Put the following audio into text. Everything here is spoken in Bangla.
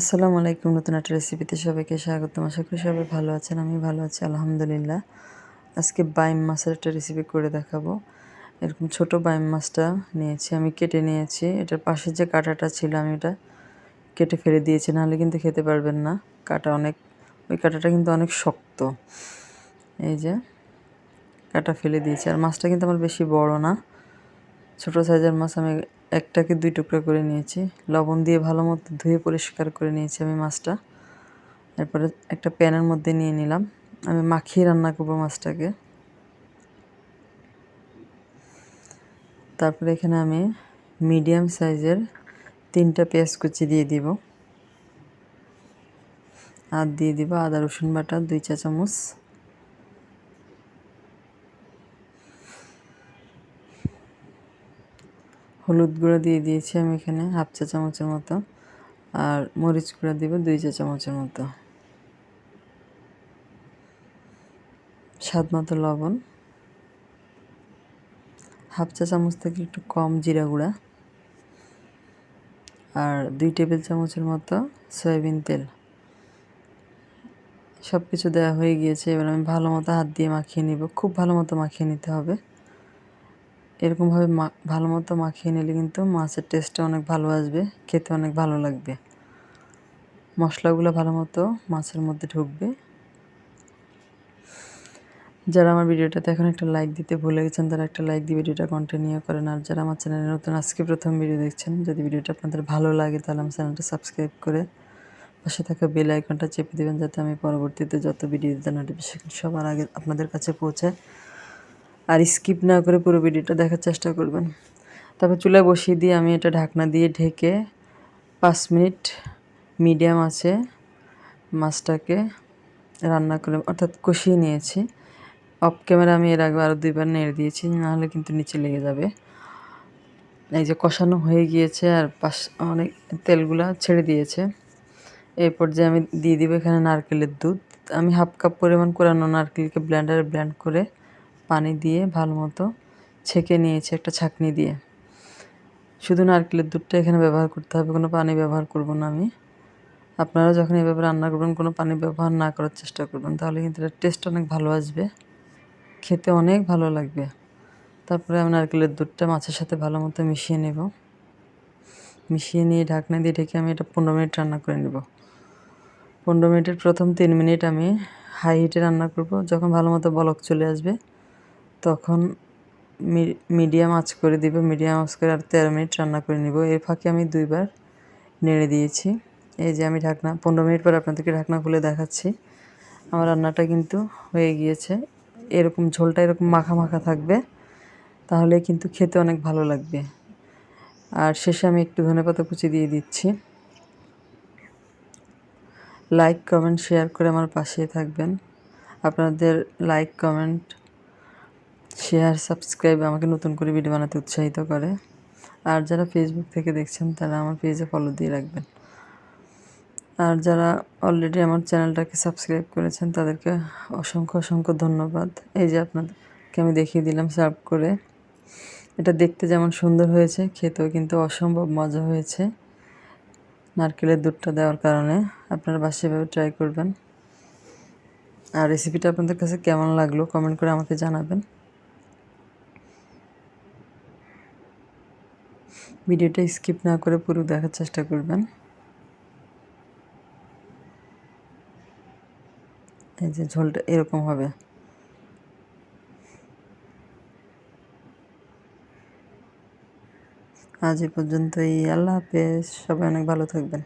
আসসালামু আলাইকুম, নতুন একটা রেসিপিতে সবাইকে স্বাগতম। আশা করি সবাই ভালো আছেন, আমি ভালো আছি, আলহামদুলিল্লাহ। আজকে বাইম মাছের একটা রেসিপি করে দেখাবো। এরকম ছোট বাইম মাছটা নিয়েছি, আমি কেটে নিয়েছি। এটার পাশে যে কাঁটাটা ছিল, আমি এটা কেটে ফেলে দিয়েছি, নাহলে কিন্তু খেতে পারবেন না। কাটা অনেক, ওই কাঁটাটা কিন্তু অনেক শক্ত। এই যে, কাটা ফেলে দিয়েছি। আর মাছটা কিন্তু আমার বেশি বড় না। ছোট সাইজের মাছ আমি একটাকে দুই টুকরা করে নিয়েছি। লবণ দিয়ে ভালো মতো ধুয়ে পরিষ্কার করে নিয়েছি আমি মাছটা। এরপরে একটা প্যানের মধ্যে নিয়ে নিলাম। আমি মাখিয়ে রান্না করব মাছটাকে। তারপরে এখানে আমি মিডিয়াম সাইজের তিনটা পেঁয়াজ কুচি দিয়ে দিব। আর দিয়ে দিব আদা রসুন বাটা, দুই চা চামচ হলুদ গুঁড়ো দিয়ে দিয়েছি আমি এখানে, হাফ চা চামচের মতো। আর মরিচ গুঁড়ো দিব দুই চা চামচের মতো। স্বাদ মতো লবণ। হাফ চা চামচ থেকে একটু কম জিরা গুঁড়া। আর দুই টেবিল চামচের মতো সয়াবিন তেল। সব কিছু দেওয়া হয়ে গিয়েছে, এবার আমি ভালো মতো হাত দিয়ে মাখিয়ে নিব। খুব ভালো মতো মাখিয়ে নিতে হবে। এরকমভাবে ভালো মতো মাখিয়ে নিলে কিন্তু মাছের টেস্টটা অনেক ভালো আসবে, খেতে অনেক ভালো লাগবে। মশলাগুলো ভালো মতো মাছের মধ্যে ঢুকবে। যারা আমার ভিডিওটাতে এখন একটা লাইক দিতে ভুলে গেছেন, তারা একটা লাইক দিয়ে ভিডিওটা কন্টিনিউ করেন। আর যারা আমার চ্যানেলে নতুন, আজকে প্রথম ভিডিও দেখছেন, যদি ভিডিওটা আপনাদের ভালো লাগে, তাহলে আমার চ্যানেলটা সাবস্ক্রাইব করে পাশে থাকা বেল আইকনটা চেপে দেবেন, যাতে আমি পরবর্তীতে যত ভিডিও দিতে নোটিফিকেশন সবার আগে আপনাদের কাছে পৌঁছায়। আর স্কিপ না করে পুরো ভিডিওটা দেখার চেষ্টা করবেন। তারপর চুলায় বসিয়ে দিয়ে আমি এটা ঢাকনা দিয়ে ঢেকে পাঁচ মিনিট মিডিয়াম আছে মাছটাকে রান্না করে, অর্থাৎ কষিয়ে নিয়েছি। অফ ক্যামেরা আমি এর আগে আরও দুইবার নেড়ে দিয়েছি, নাহলে কিন্তু নিচে লেগে যাবে। এই যে কষানো হয়ে গিয়েছে আর পাশ, অনেক তেলগুলা ছেড়ে দিয়েছে। এই পর্যায়ে আমি দিয়ে দিব এখানে নারকেলের দুধ। আমি হাফ কাপ পরিমাণ কোরানো নারকেলকে ব্ল্যান্ডারে ব্ল্যান্ড করে পানি দিয়ে ভালো মতো ছেঁকে নিয়েছি একটা ছাঁকনি দিয়ে। শুধু নারকেলের দুধটা এখানে ব্যবহার করতে হবে, কোনো পানি ব্যবহার করব না আমি। আপনারা যখন এভাবে রান্না করবেন, কোনো পানি ব্যবহার না করার চেষ্টা করবেন, তাহলে কিন্তু এটার টেস্ট অনেক ভালো আসবে, খেতে অনেক ভালো লাগবে। তারপরে আমি নারকেলের দুধটা মাছের সাথে ভালো মতো মিশিয়ে নেব। মিশিয়ে নিয়ে ঢাকনা দিয়ে ঢেকে আমি এটা পনেরো মিনিট রান্না করে নেব। পনেরো মিনিটের প্রথম তিন মিনিট আমি হাই হিটে রান্না করব, যখন ভালো মতো বলক চলে আসবে তখন মিডিয়াম আঁচ করে দিব মিডিয়াম আঁচ করে আর তেরো মিনিট রান্না করে নিব। এর ফাঁকে আমি দুইবার নেড়ে দিয়েছি। এই যে আমি ঢাকনা, পনেরো মিনিট পর আপনাদেরকে ঢাকনা খুলে দেখাচ্ছি। আমার রান্নাটা কিন্তু হয়ে গিয়েছে। এরকম ঝোলটা এরকম মাখা মাখা থাকবে, তাহলে কিন্তু খেতে অনেক ভালো লাগবে। আর শেষে আমি একটু ধনে পাতা কুচি দিয়ে দিচ্ছি। লাইক, কমেন্ট, শেয়ার করে আমার পাশে থাকবেন। আপনাদের লাইক, কমেন্ট শেয়ার সাবস্ক্রাইব আমাকে নতুন করে ভিডিও বানাতে উৎসাহিত করে। আর যারা ফেসবুক থেকে দেখছেন, তারা আমার পেজে ফলো দিয়ে রাখবেন। আর যারা অলরেডি আমার চ্যানেলটাকে সাবস্ক্রাইব করেছেন, তাদেরকে অসংখ্য অসংখ্য ধন্যবাদ। এই যে আপনাদেরকে আমি দেখিয়ে দিলাম সার্ভ করে। এটা দেখতে যেমন সুন্দর হয়েছে, খেতেও কিন্তু অসম্ভব মজা হয়েছে। নারকেলের দুধটা দেওয়ার কারণে আপনারা বাসে এভাবে ট্রাই করবেন। আর রেসিপিটা আপনাদের কাছে কেমন লাগল কমেন্ট করে আমাকে জানাবেন। ভিডিওটা স্কিপ না করে পুরো দেখার চেষ্টা করবেন। এই যে ঝোলটা এরকম হবে। আজ এ পর্যন্তই। আল্লাহ হাফেজ। সবাই অনেক ভালো থাকবেন।